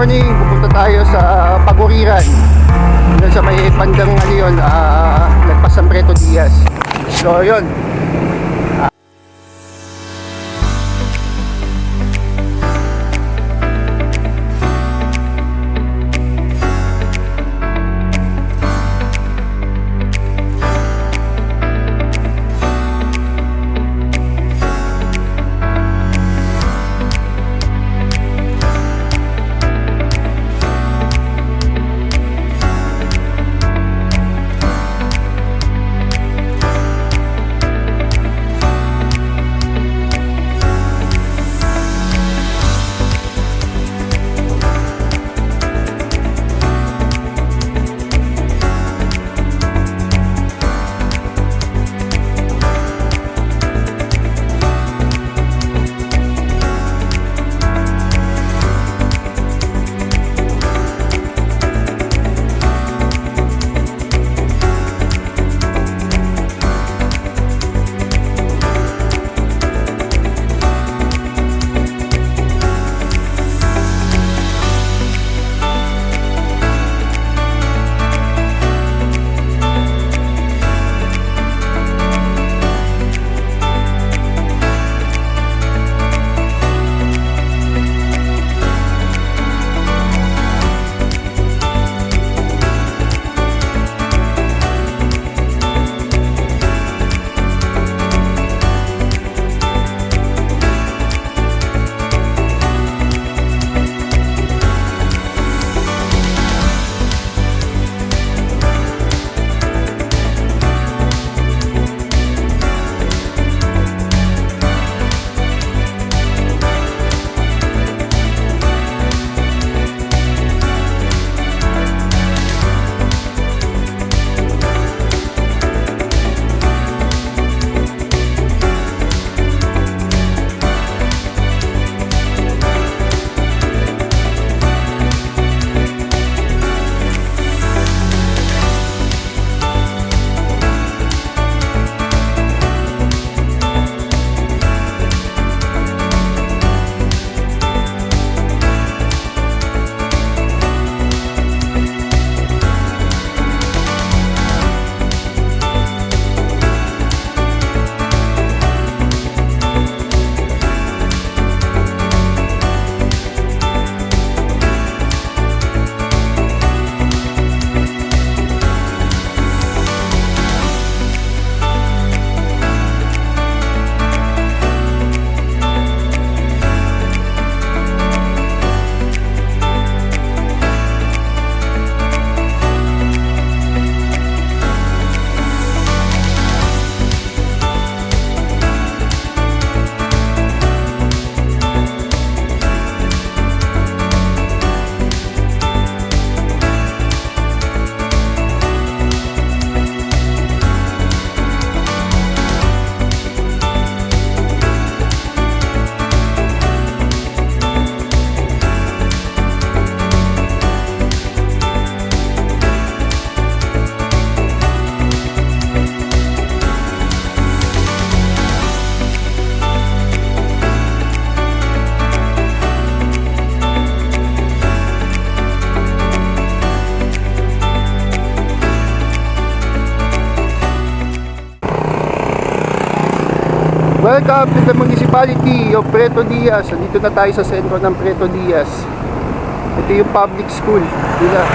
morning, pupunta tayo sa Paguriran. Doon sa may bandang ano yun, ah, lagpas ng Preto Diaz. So, yun. Welcome to the municipality of Preto Diaz. Dito na tayo sa sentro ng Preto Diaz. Ito yung public school nila.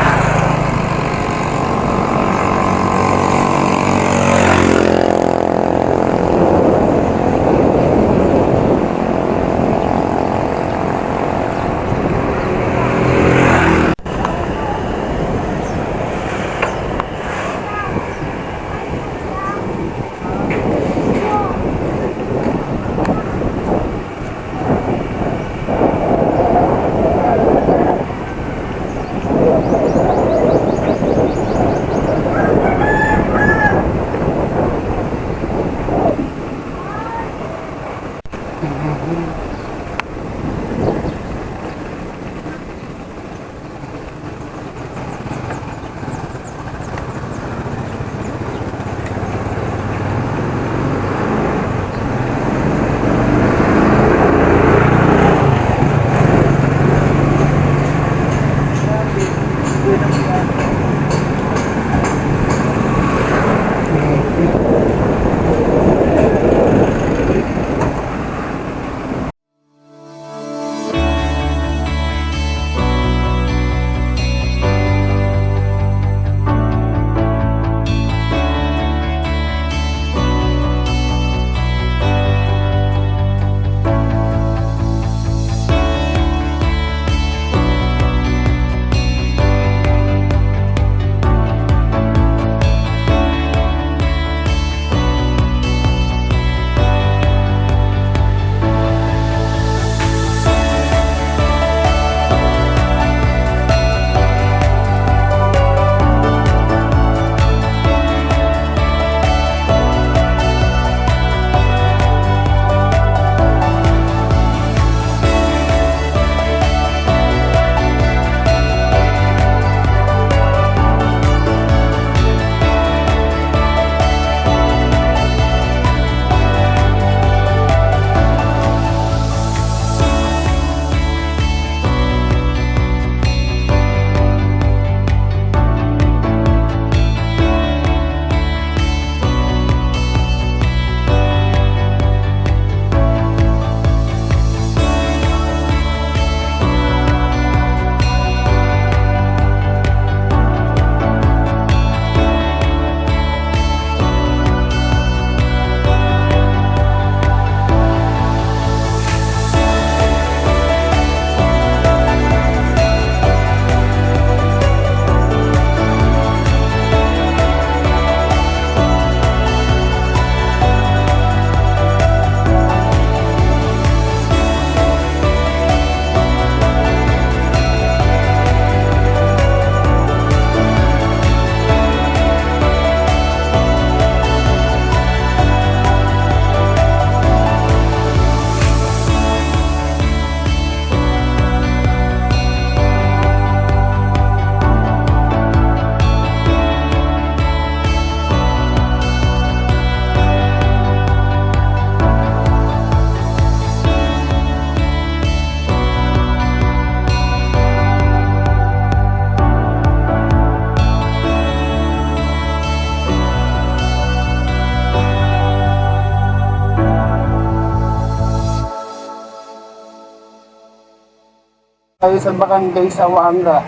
Tayo sa barangay Sawanga.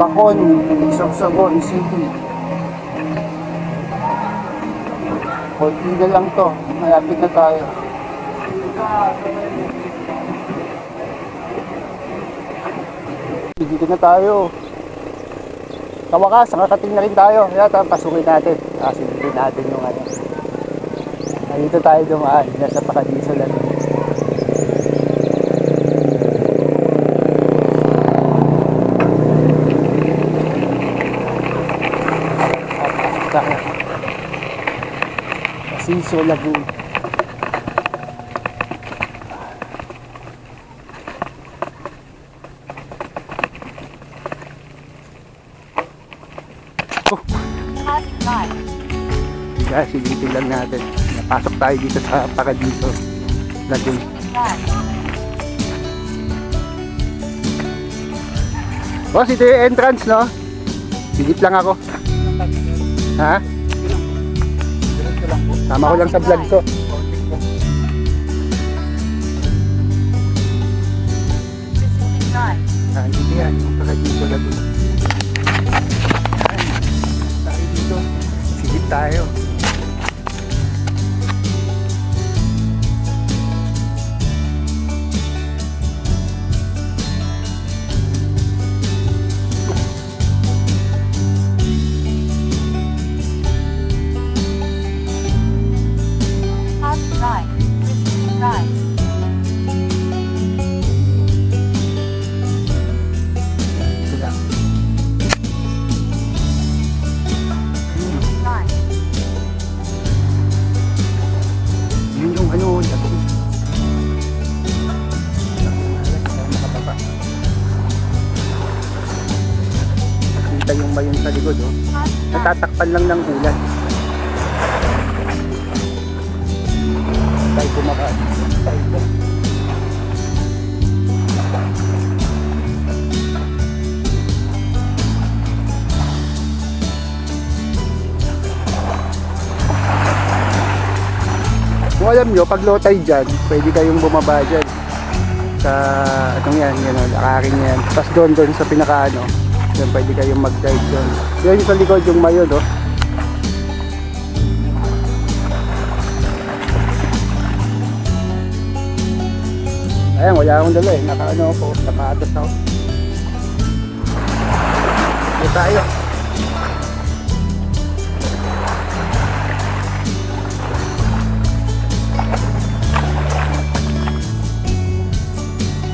Bakon, Sorsogon City. Konti na lang to. Malapit na tayo. Dito na tayo. Sa wakas, nakakating na rin tayo. Kaya pasukin natin. Kasilipin natin yung ano. Dito tayo dumaan. Nasa Paradiso lang. Tayo. Asiso Lagoon. Kaya silipin lang natin. Napasok tayo dito sa Paradiso Lagoon. Boss, ito yung entrance, no? Silip lang ako. Ha? Tama ko lang sa vlog ko. Ah, dito yan. Paradiso Lagoon. Yan. Tayo dito. Silip tayo. Natatakpan lang ng ulan. Tayo kumakain. Tayo ko. Kung alam nyo, pag low tide dyan, pwede kayong bumaba dyan. Sa, anong yan, yan lakarin yan. Tapos doon, doon sa pinakaano, doon pwede kayong mag-dive doon. Yun sa likod yung mayon, oh. Ayan, wala akong dala eh. Naka ano ako, sapatos ako. Dito tayo.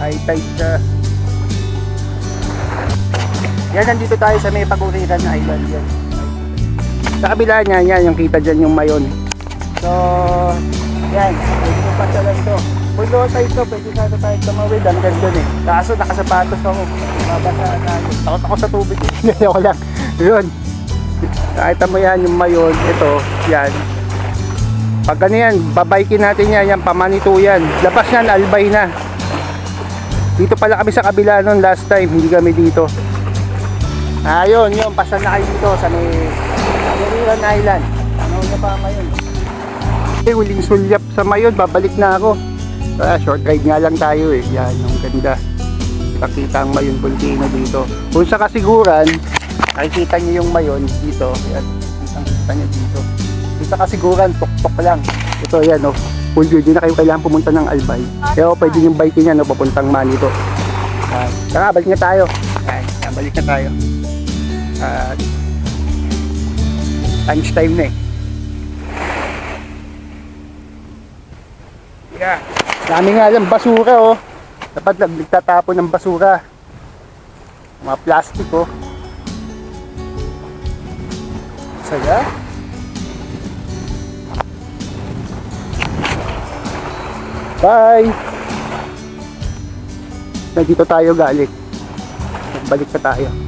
High tide siya. Yan, nandito tayo sa may paguriran na island yan. Sa kabila niya, yan, yung kita dyan yung mayon. So, yan, pwede mo pasyalan to. Kung low tide to, pwede sana tayo tumawid hanggang dun eh. Kaso nakasapatos ako, mabasa tayo. Takot ako sa tubig. Hindi ako lang. Yun. Nakita mo yan, yung mayon, ito, yan. Pag ano yan, babaykin natin yan, yan, pamanito yan. Labas yan, albay na. Dito pala kami sa kabila noon last time, hindi kami dito. Ayun, yun, pasan na kayo dito sa may Island. Ano na pa ngayon? Eh, huling sulyap sa mayon, babalik na ako. Ah, short ride nga lang tayo eh. Yan, yung ganda. Pakita ang mayon volcano dito. Kung sa kasiguran, nakikita niyo yung mayon dito. Yan, kita niyo dito. Kung sa kasiguran, tok-tok lang. Ito yan, oh. Full view, di na kayo kailangan pumunta ng Albay. Kaya oh, pwede yung bike niya, no, papuntang Manito. Uh, tara, balik na tayo. Yan, yan, balik na tayo. At lunch time na eh. Yeah. Dami nga lang basura oh. Dapat nag- nagtatapon ng basura. Mga plastic oh. Saya. Bye! Na tayo galing. Balik pa tayo.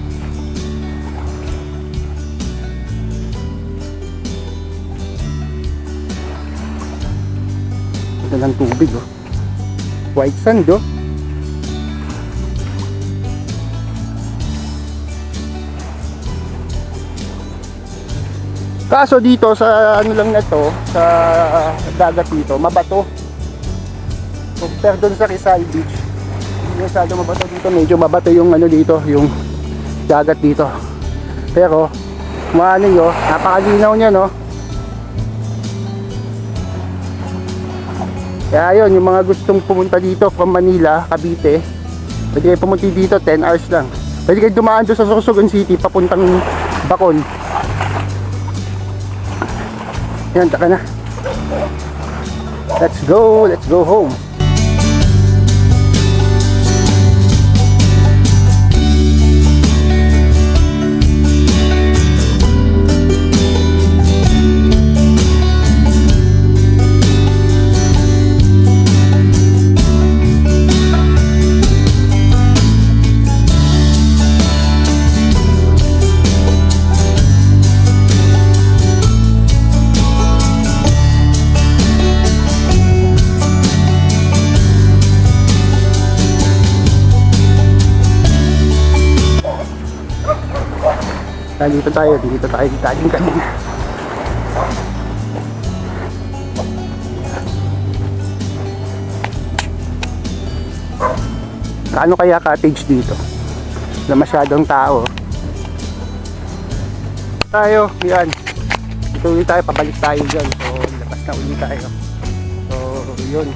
Ito ng tubig oh. White sand oh. Kaso dito sa ano lang na to, sa dagat dito, mabato. Pero doon sa Rizal Beach, hindi masyado mabato dito. Medyo mabato yung ano dito, yung dagat dito. Pero, maano nyo, napakalinaw niya, no? Kaya yun, yung mga gustong pumunta dito from Manila, Cavite, pwede kayo pumunti dito, 10 hours lang. Pwede kayo dumaan doon sa Sorsogon City, papuntang Bacon. Yan, taka na. Let's go, let's go home. Nandito tayo, dito tayo, dito tayo kanina. Kaano kaya cottage dito? Na masyadong tao. Tayo, yan. Dito ulit tayo, pabalik tayo dyan. So, labas na ulit tayo. So, yun.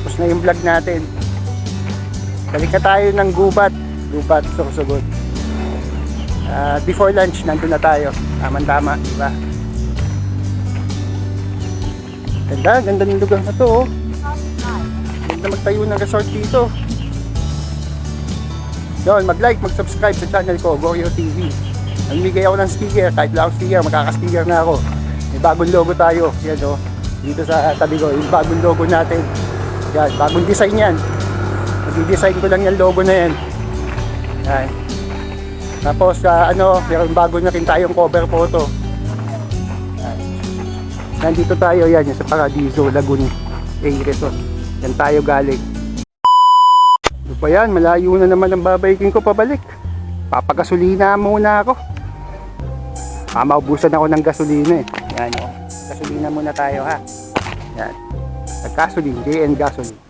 Tapos na yung vlog natin. Balik na tayo ng gubat. Gubat, Sorsogon. Ah, before lunch, nandun na tayo. Tama-tama, di ba? Ganda, ganda ng lugar na to, oh. Ganda magtayo ng resort dito. Yun, mag-like, mag-subscribe sa channel ko, Goryo TV. Namimigay ako ng sticker, kahit lang sticker, magkaka-sticker na ako. May bagong logo tayo, yan oh. Dito sa tabi ko, yung bagong logo natin. Yan, bagong design yan. Nag-design ko lang yung logo na yan. Yan. Tapos sa ano, meron bago na rin tayong cover photo. Yan. Nandito tayo yan, sa Paradiso, Lagoon A Resort. Yan tayo galing. Ano pa yan, malayo na naman ang babayking ko pabalik. Papagasolina muna ako. Ah, maubusan ako ng gasolina eh. Yan o. Gasolina muna tayo ha. Yan. Naggasoline, JN Gasoline.